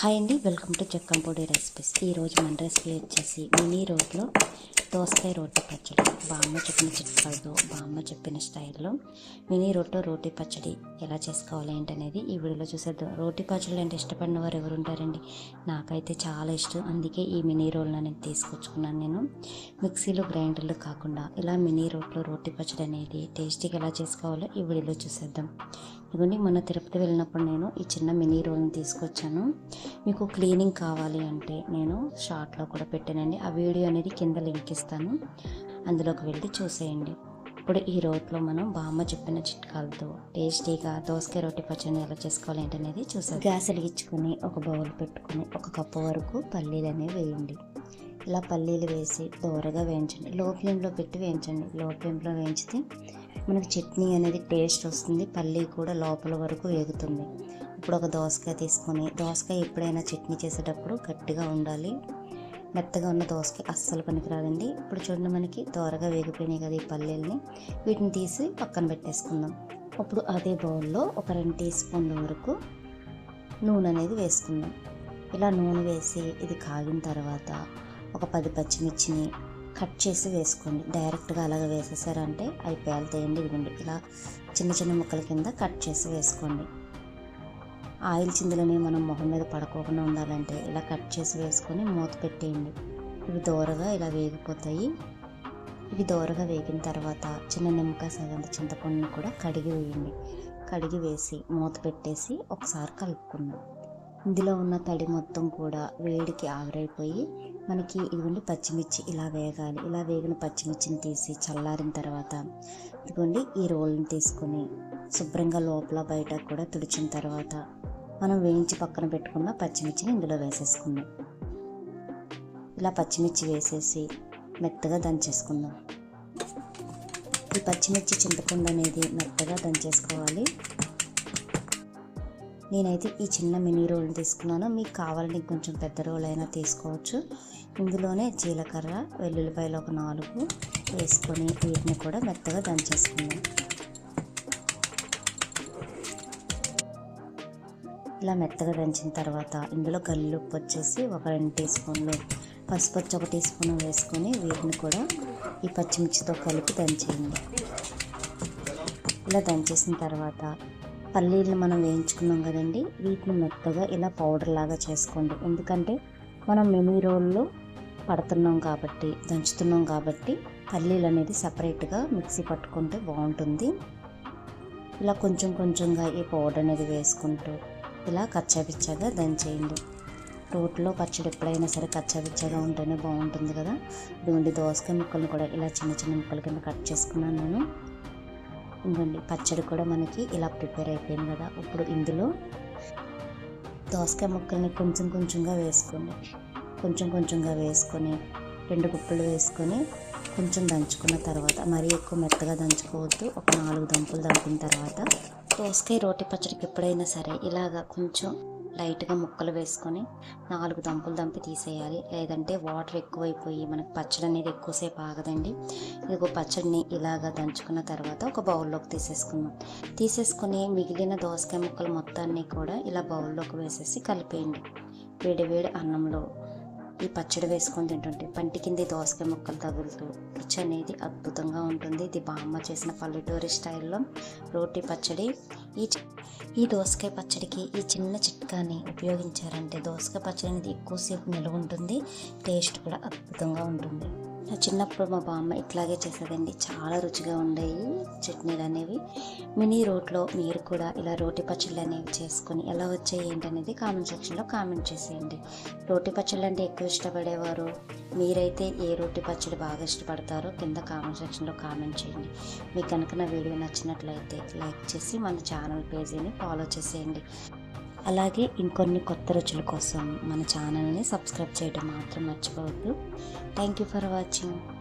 Hi అండి welcome to చెక్కంపొడి recipes ఈరోజు మన రెసిపీ వచ్చేసి మినీ రోడ్లో దోసకాయ రోటి పచ్చడి. బామ్మ చెప్పిన చిట్కాలతో బామ్మ చెప్పిన స్టైల్లో మినీ రోడ్లో రోటి పచ్చడి ఎలా చేసుకోవాలి ఏంటనేది ఈ వీడియోలో చూసేద్దాం. రోటి పచ్చడి అంటే ఇష్టపడిన వారు ఎవరు ఉంటారండి? నాకైతే చాలా ఇష్టం. అందుకే ఈ మినీ రోల్ని నేను తీసుకొచ్చుకున్నాను నేను. మిక్సీలో గ్రైండర్లు కాకుండా ఇలా మినీ రోట్లో రోటి పచ్చడి అనేది టేస్టీగా ఎలా చేసుకోవాలో ఈ వీడియోలో చూసేద్దాం. ఇదిగోండి మొన్న తిరుపతి వెళ్ళినప్పుడు నేను ఈ చిన్న మినీ రోల్ని తీసుకొచ్చాను. మీకు క్లీనింగ్ కావాలి అంటే నేను షార్ట్లో కూడా పెట్టానండి. ఆ వీడియో అనేది కింద లింక్ ఇస్తాను. అందులోకి వెళ్ళి చూసేయండి. ఇప్పుడు ఈ రోట్లో మనం బామ్మ చెప్పిన చిట్కాలతో టేస్టీగా దోసకాయ రొట్టె పచ్చడి ఎలా చేసుకోవాలి ఏంటనేది చూసాం గ్యాస్ వెలిగించుకొని ఒక బౌల్ పెట్టుకొని ఒక కప్పు వరకు పల్లీలు అనేవి వేయండి. ఇలా పల్లీలు వేసి దోరగా వేయించండి. లో ఫ్లేమ్లో పెట్టి వేయించండి. లో ఫ్లేమ్లో వేయించితే మనకి చట్నీ అనేది టేస్ట్ వస్తుంది పల్లీ కూడా లోపల వరకు వేగుతుంది ఇప్పుడు ఒక దోసకాయ తీసుకొని దోసకాయ ఎప్పుడైనా చట్నీ చేసేటప్పుడు గట్టిగా ఉండాలి. మెత్తగా ఉన్న దోసకాయ అస్సలు పనికిరాదండి. ఇప్పుడు చూడండి మనకి దోరగా వేగిపోయినాయి కదా ఈ పల్లీలని. వీటిని తీసి పక్కన పెట్టేసుకుందాం. అప్పుడు అదే బౌల్లో ఒక రెండు టీ స్పూన్ల వరకు నూనె అనేది వేసుకుందాం. ఇలా నూనె వేసి ఇది కాగిన తర్వాత ఒక పది పచ్చిమిర్చిని కట్ చేసి వేసుకోండి. డైరెక్ట్గా అలాగ వేసేసారంటే అవి పేలుతాయండి ఇదిగోండి ఇలా చిన్న చిన్న ముక్కల కింద కట్ చేసి వేసుకోండి. ఆయిల్ చిందులని మనం మొహం మీద పడుకోకుండా ఉండాలంటే ఇలా కట్ చేసి వేసుకొని మూత పెట్టేయండి. ఇవి దూరగా ఇలా వేగిపోతాయి. ఇవి దూరగా వేగిన తర్వాత చిన్న నిమ్మకాయ సగంత చింతపండుని కూడా కడిగి వేయండి. కడిగి వేసి మూత పెట్టేసి ఒకసారి కలుపుకుందాం. ఇందులో ఉన్న తడి మొత్తం కూడా వేడికి ఆవిరైపోయి మనకి ఇదిగోండి పచ్చిమిర్చి ఇలా వేగాలి. ఇలా వేగిన పచ్చిమిర్చిని తీసి చల్లారిన తర్వాత ఇదిగోండి ఈ రోల్ని తీసుకొని శుభ్రంగా లోపల బయట కూడా తుడిచిన తర్వాత మనం వేయించి పక్కన పెట్టుకున్న పచ్చిమిర్చిని ఇందులో వేసేసుకుందాం. ఇలా పచ్చిమిర్చి వేసేసి మెత్తగా దంచేసుకుందాం. ఈ పచ్చిమిర్చి చింతపండు అనేది మెత్తగా దంచేసుకోవాలి. నేనైతే ఈ చిన్న మినీ రోల్ని తీసుకున్నాను. మీకు కావాలంటే కొంచెం పెద్ద రోల్ అయినా తీసుకోవచ్చు. ఇందులోనే జీలకర్ర వెల్లుల్లిపాయలు ఒక నాలుగు వేసుకొని వీటిని కూడా మెత్తగా దంచేసుకున్నాను ఇలా మెత్తగా దంచిన తర్వాత ఇందులో గల్లుప్పు వచ్చేసి ఒక రెండు టీ స్పూన్లు పసుపు వచ్చి ఒక టీ స్పూన్ వేసుకొని వీటిని కూడా ఈ పచ్చిమిర్చితో కలిపి దంచేయండి. ఇలా దంచేసిన తర్వాత పల్లీలను మనం వేయించుకున్నాం కదండి. వీటిని మెత్తగా ఇలా పౌడర్ లాగా చేసుకోండి. ఎందుకంటే మనం మినీ రోల్లో పడుతున్నాం కాబట్టి దంచుతున్నాం కాబట్టి పల్లీలు అనేది సపరేట్గా మిక్సీ పట్టుకుంటే బాగుంటుంది. ఇలా కొంచెం కొంచెంగా ఈ పౌడర్ అనేది వేసుకుంటూ ఇలా కచ్చాపిచ్చాగా దంచేయండి రోట్లో పచ్చడి ఎప్పుడైనా సరే కచ్చాపిచ్చాగా ఉంటేనే బాగుంటుంది కదా. ఇదిగోండి దోసకాయ ముక్కలను కూడా ఇలా చిన్న చిన్న ముక్కల కింద కట్ చేసుకున్నాను నేను. ఇంకోండి పచ్చడి కూడా మనకి ఇలా ప్రిపేర్ అయిపోయింది కదా. ఇప్పుడు ఇందులో దోసకాయ ముక్కల్ని కొంచెం కొంచెంగా వేసుకొని కొంచెం కొంచెంగా వేసుకొని రెండు గుప్పలు వేసుకొని కొంచెం దంచుకున్న తర్వాత మరీ ఎక్కువ మెత్తగా దంచుకోవద్దు. ఒక నాలుగు దంపులు దంపిన తర్వాత దోసకాయ రోటి పచ్చడికి ఎప్పుడైనా సరే ఇలాగా కొంచెం లైట్గా ముక్కలు వేసుకొని నాలుగు దంపులు దంపి తీసేయాలి. లేదంటే వాటర్ ఎక్కువైపోయి మనకు పచ్చడి అనేది ఎక్కువసేపు ఆగదండి. ఇదిగో పచ్చడిని ఇలాగా దంచుకున్న తర్వాత ఒక బౌల్లోకి తీసేసుకుందాం. తీసేసుకొని మిగిలిన దోసకాయ ముక్కలు మొత్తాన్ని కూడా ఇలా బౌల్లోకి వేసేసి కలిపేయండి. వేడి వేడి అన్నంలో ఈ పచ్చడి వేసుకొని తింటుంటే పంటి కింద దోసకాయ ముక్కలు తగులుతూ రుచి అనేది అద్భుతంగా ఉంటుంది. ఇది బామ్మ చేసిన పల్లెటూరి స్టైల్లో రోటి పచ్చడి. ఈ ఈ దోసకాయ పచ్చడికి ఈ చిన్న చిట్కాని ఉపయోగించారంటే దోసకాయ పచ్చడి అనేది ఎక్కువసేపు నిల్వ ఉంటుంది. టేస్ట్ కూడా అద్భుతంగా ఉంటుంది. నా చిన్నప్పుడు మా బామ్మ ఇట్లాగే చేసేదండి. చాలా రుచిగా ఉండేవి చట్నీలు అనేవి. మినీ రోట్లో మీరు కూడా ఇలా రోటి పచ్చళ్ళు అనేవి చేసుకొని ఎలా వచ్చాయి ఏంటనేది కామెంట్ సెక్షన్లో కామెంట్ చేసేయండి. రోటి పచ్చళ్ళు అంటే ఎక్కువ ఇష్టపడేవారు? మీరైతే ఏ రోటి పచ్చడి బాగా ఇష్టపడతారో కింద కామెంట్ సెక్షన్లో కామెంట్ చేయండి. మీకు కనుక నా వీడియో నచ్చినట్లయితే లైక్ చేసి మన ఛానల్ పేజీని ఫాలో చేసేయండి. అలాగే ఇంకొన్ని కొత్త రుచుల కోసం మన ఛానల్ని సబ్స్క్రైబ్ చేయడం మాత్రం మర్చిపోవద్దు. Thank you for watching